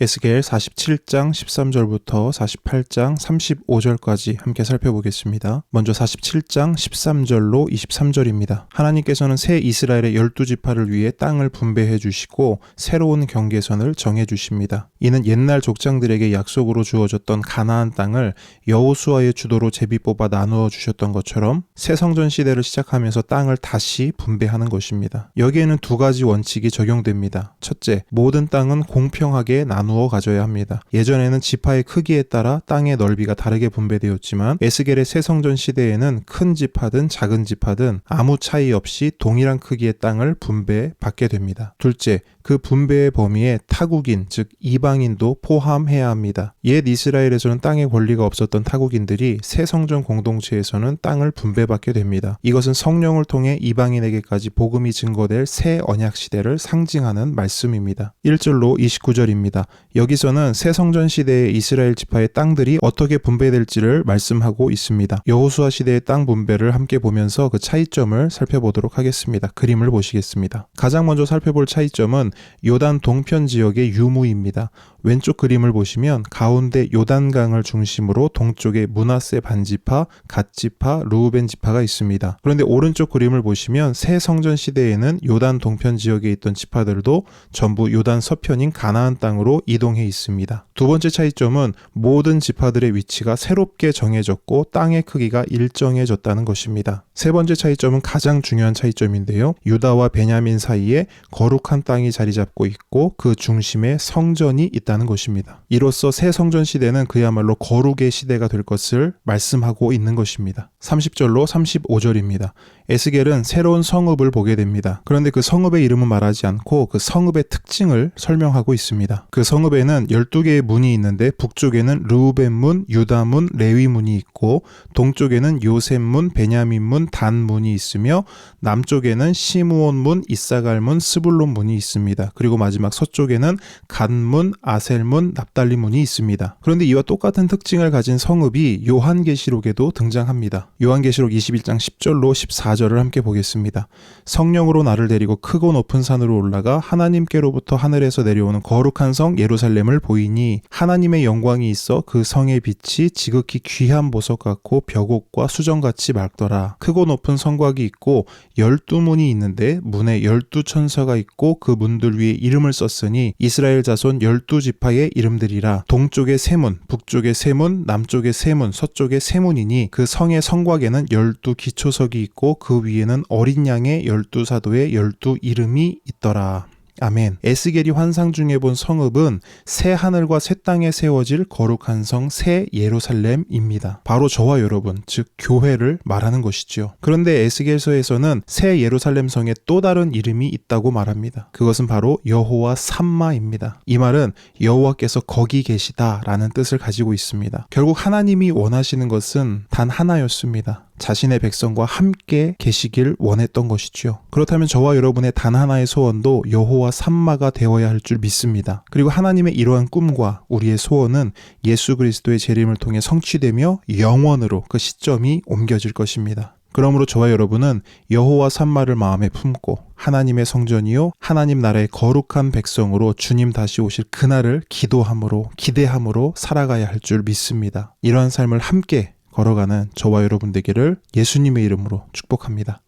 에스겔 47장 13절부터 48장 35절까지 함께 살펴보겠습니다. 먼저 47장 13절로 23절입니다. 하나님께서는 새 이스라엘의 열두 지파를 위해 땅을 분배해 주시고 새로운 경계선을 정해 주십니다. 이는 옛날 족장들에게 약속으로 주어졌던 가나안 땅을 여호수아의 주도로 제비 뽑아 나누어 주셨던 것처럼 새 성전 시대를 시작하면서 땅을 다시 분배하는 것입니다. 여기에는 두 가지 원칙이 적용됩니다. 첫째, 모든 땅은 공평하게 나누 어 가져야 합니다. 예전에는 지파의 크기에 따라 땅의 넓이가 다르게 분배되었지만 에스겔의 새 성전 시대에는 큰 지파든 작은 지파든 아무 차이 없이 동일한 크기의 땅을 분배받게 됩니다. 둘째, 그 분배의 범위에 타국인, 즉 이방인도 포함해야 합니다. 옛 이스라엘에서는 땅의 권리가 없었던 타국인들이 새 성전 공동체에서는 땅을 분배받게 됩니다. 이것은 성령을 통해 이방인에게까지 복음이 증거될 새 언약 시대를 상징하는 말씀입니다. 1절로 29절입니다. 여기서는 새 성전 시대의 이스라엘 지파의 땅들이 어떻게 분배될지를 말씀하고 있습니다. 여호수아 시대의 땅 분배를 함께 보면서 그 차이점을 살펴보도록 하겠습니다. 그림을 보시겠습니다. 가장 먼저 살펴볼 차이점은 요단 동편 지역의 유무입니다. 왼쪽 그림을 보시면 가운데 요단강을 중심으로 동쪽에 문하세 반지파, 갓지파, 루우벤 지파가 있습니다. 그런데 오른쪽 그림을 보시면 새 성전 시대에는 요단 동편 지역에 있던 지파들도 전부 요단 서편인 가나안 땅으로 이동해 있습니다. 두 번째 차이점은 모든 지파들의 위치가 새롭게 정해졌고 땅의 크기가 일정해졌다는 것입니다. 세 번째 차이점은 가장 중요한 차이점인데요. 유다와 베냐민 사이에 거룩한 땅이 자리 잡고 있고 그 중심에 성전이 있다는 것입니다. 이로써 새 성전 시대는 그야말로 거룩의 시대가 될 것을 말씀하고 있는 것입니다. 30절로 35절입니다. 에스겔은 새로운 성읍을 보게 됩니다. 그런데 그 성읍의 이름은 말하지 않고 그 성읍의 특징을 설명하고 있습니다. 그 성읍에는 12개의 문이 있는데 북쪽에는 르우벤 문, 유다 문, 레위 문이 있고 동쪽에는 요셉 문, 베냐민 문, 단 문이 있으며 남쪽에는 시므온 문, 이사갈 문, 스불론 문이 있습니다. 그리고 마지막 서쪽에는 간 문, 아셀 문, 납달리 문이 있습니다. 그런데 이와 똑같은 특징을 가진 성읍이 요한계시록에도 등장합니다. 요한계시록 21장 10절로 14 절을 함께 보겠습니다. 성령으로 나를 데리고 크고 높은 산으로 올라가 하나님께로부터 하늘에서 내려오는 거룩한 성 예루살렘을 보이니 하나님의 영광이 있어 그 성의 빛이 지극히 귀한 보석 같고 벽옥과 수정같이 맑더라. 크고 높은 성곽이 있고 열두 문이 있는데 문에 열두 천사가 있고 그 문들 위에 이름을 썼으니 이스라엘 자손 열두 지파의 이름들이라 동쪽에 세 문, 북쪽에 세 문, 남쪽에 세 문, 서쪽에 세 문이니 그 성의 성곽에는 열두 기초석이 있고 그 위에는 어린 양의 열두 사도의 열두 이름이 있더라. 아멘. 에스겔이 환상 중에 본 성읍은 새 하늘과 새 땅에 세워질 거룩한 성 새 예루살렘입니다. 바로 저와 여러분, 즉 교회를 말하는 것이지요. 그런데 에스겔서에서는 새 예루살렘 성에 또 다른 이름이 있다고 말합니다. 그것은 바로 여호와 삼마입니다. 이 말은 여호와께서 거기 계시다라는 뜻을 가지고 있습니다. 결국 하나님이 원하시는 것은 단 하나였습니다. 자신의 백성과 함께 계시길 원했던 것이지요. 그렇다면 저와 여러분의 단 하나의 소원도 여호와 삼마가 되어야 할 줄 믿습니다. 그리고 하나님의 이러한 꿈과 우리의 소원은 예수 그리스도의 재림을 통해 성취되며 영원으로 그 시점이 옮겨질 것입니다. 그러므로 저와 여러분은 여호와 삼마를 마음에 품고 하나님의 성전이요 하나님 나라의 거룩한 백성으로 주님 다시 오실 그날을 기도함으로 기대함으로 살아가야 할 줄 믿습니다. 이러한 삶을 함께 걸어가는 저와 여러분 되기를 예수님의 이름으로 축복합니다.